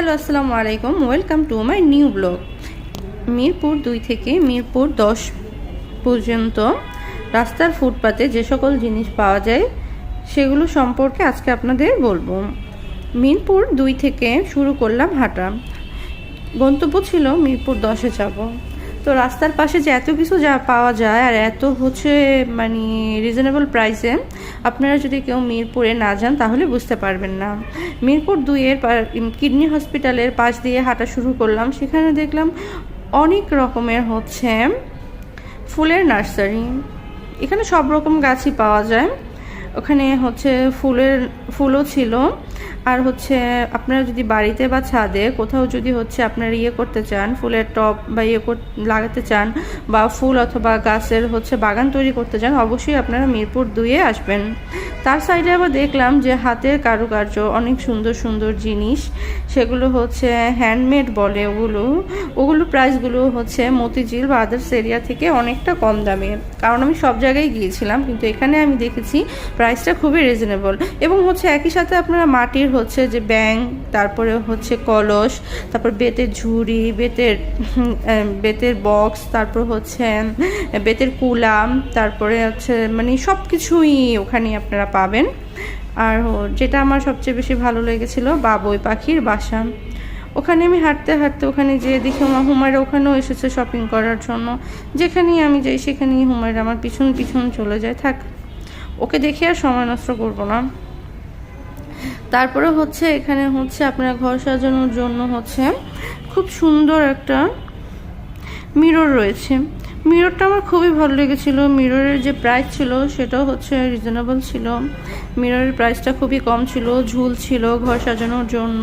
Hello, আসসালামু আলাইকুম। Welcome to my new blog Mirpur দুই থেকে মিরপুর দশ পর্যন্ত রাস্তার ফুটপাতে যে সকল জিনিস পাওয়া যায়, সেগুলো সম্পর্কে আজকে আপনাদের বলব। মিরপুর দুই থেকে শুরু করলাম হাঁটা। গন্তব্য ছিল মিরপুর দশে যাব। তো রাস্তার পাশে যে এত কিছু যা পাওয়া যায় আর এত হচ্ছে মানে রিজনেবল প্রাইসে আপনারা যদি কেউ মিরপুরে না যান তাহলে বুঝতে পারবেন না। মিরপুর দুইয়ের কিডনি হসপিটালের পাশ দিয়ে হাঁটা শুরু করলাম। সেখানে দেখলাম অনেক রকমের হচ্ছে ফুলের নার্সারি। এখানে সব রকম গাছই পাওয়া যায়। ওখানে হচ্ছে ফুলের, ফুলও ছিল। আর হচ্ছে আপনারা যদি বাড়িতে বা ছাদে কোথাও যদি হচ্ছে আপনারা ইয়ে করতে চান, ফুলের টব বা ইয়ে লাগাতে চান বা ফুল অথবা গাছের হচ্ছে বাগান তৈরি করতে চান, অবশ্যই আপনারা মিরপুর দুয়ে আসবেন। তার সাইডে আবার দেখলাম যে হাতের কারুকার্য, অনেক সুন্দর সুন্দর জিনিস, সেগুলো হচ্ছে হ্যান্ডমেড বলে ওগুলো। ওগুলো প্রাইসগুলো হচ্ছে মতিঝিল বা আদার্স এরিয়া থেকে অনেকটা কম দামে। কারণ আমি সব জায়গায় গিয়েছিলাম, কিন্তু এখানে আমি দেখেছি প্রাইসটা খুবই রিজনেবল এবং হচ্ছে একই সাথে আপনারা মাটির হচ্ছে যে ব্যাং, তারপরে হচ্ছে কলস, তারপর বেতের ঝুড়ি, বেতের বেতের বক্স, তারপর হচ্ছে বেতের কুলাম তারপরে হচ্ছে মানে সব কিছুই ওখানে আপনারা পাবেন। আর যেটা আমার সবচেয়ে বেশি ভালো লেগেছিলো, বাবুই পাখির বাসা। ওখানে আমি হাঁটতে হাঁটতে ওখানে যেয়ে দেখি হুমায়রা ওখানেও এসেছে শপিং করার জন্য। যেখানেই আমি যাই, সেখানেই হুমায়রা আমার পিছন পিছন চলে যায়, থাক। ওকে দেখে আর সময় নষ্ট করব না। তারপরে হচ্ছে এখানে হচ্ছে আপনার ঘর সাজানোর জন্য হচ্ছে খুব সুন্দর একটা মিরর রয়েছে। মিররটা আমার খুবই ভালো লেগেছিলো। মিররের যে প্রাইস ছিল সেটাও হচ্ছে রিজনেবল ছিল। মিররের প্রাইসটা খুবই কম ছিল, ঝুল ছিল ঘর সাজানোর জন্য।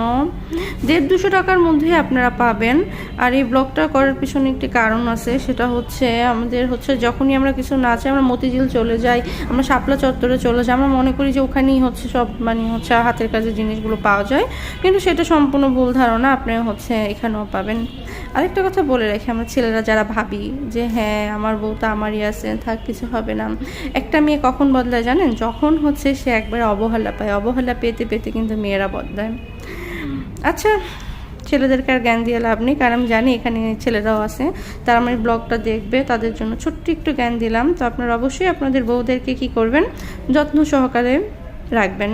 দেড় দুশো টাকার মধ্যে আপনারা পাবেন। আর এই ব্লগটা করার পিছনে একটি কারণ আছে, সেটা হচ্ছে আমাদের হচ্ছে যখনই আমরা কিছু না চাই, আমরা মতিঝিল চলে যাই, আমরা শাপলা চত্বরে চলে যাই, আমরা মনে করি যে ওখানেই হচ্ছে সব মানে হচ্ছে হাতের কাজের জিনিসগুলো পাওয়া যায়। কিন্তু সেটা সম্পূর্ণ ভুল ধারণা, আপনি হচ্ছে এখানেও পাবেন। আরেকটা কথা বলে রাখি, আমরা ছেলেরা যারা ভাবি যে হ্যাঁ আমার বউ তো আমারই আছে, থাক, কিছু হবে না। একটা মেয়ে কখন বদলায় জানেন? যখন হচ্ছে সে একবার অবহেলা পায়। অবহেলা পেতে পেতে কিন্তু মেয়েরা বদলায়। আচ্ছা ছেলেদেরকে আর জ্ঞান দিয়ে লাভ নেই। কারণ আমি জানি এখানে ছেলেরাও আছে। তারা আমার ব্লগটা দেখবে, তাদের জন্য ছোট্ট একটু জ্ঞান দিলাম। তো আপনারা অবশ্যই আপনাদের বউদেরকে কি করবেন? যত্ন সহকারে রাখবেন।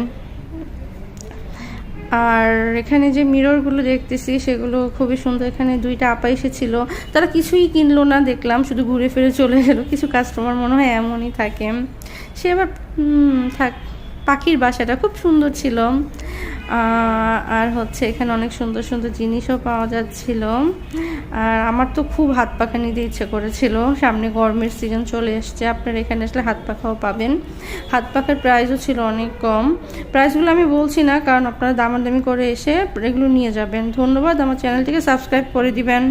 আর এখানে যে মিররগুলো দেখতেছি, সেগুলো খুবই সুন্দর। এখানে দুইটা আপা এসেছিল। তারা কিছুই কিনলো না, দেখলাম। শুধু ঘুরে ফিরে চলে গেল। কিছু কাস্টমার মনে হয় এমনই থাকে। সে এবার থাক। পাখির বাসাটা খুব সুন্দর ছিল। আর হচ্ছে এখানে অনেক সুন্দর সুন্দর জিনিসও পাওয়া যাচ্ছিল। আর আমার তো খুব হাত পাখা নিতে ইচ্ছে করেছিল। সামনে গরমের সিজন চলে এসছে, আপনারা এখানে আসলে হাত পাখাও পাবেন। হাত পাখার প্রাইসও ছিল অনেক কম। প্রাইসগুলো আমি বলছি না, কারণ আপনারা দামাদামি করে এসে এগুলো নিয়ে যাবেন। ধন্যবাদ, আমার চ্যানেলটিকে সাবস্ক্রাইব করে দিবেন।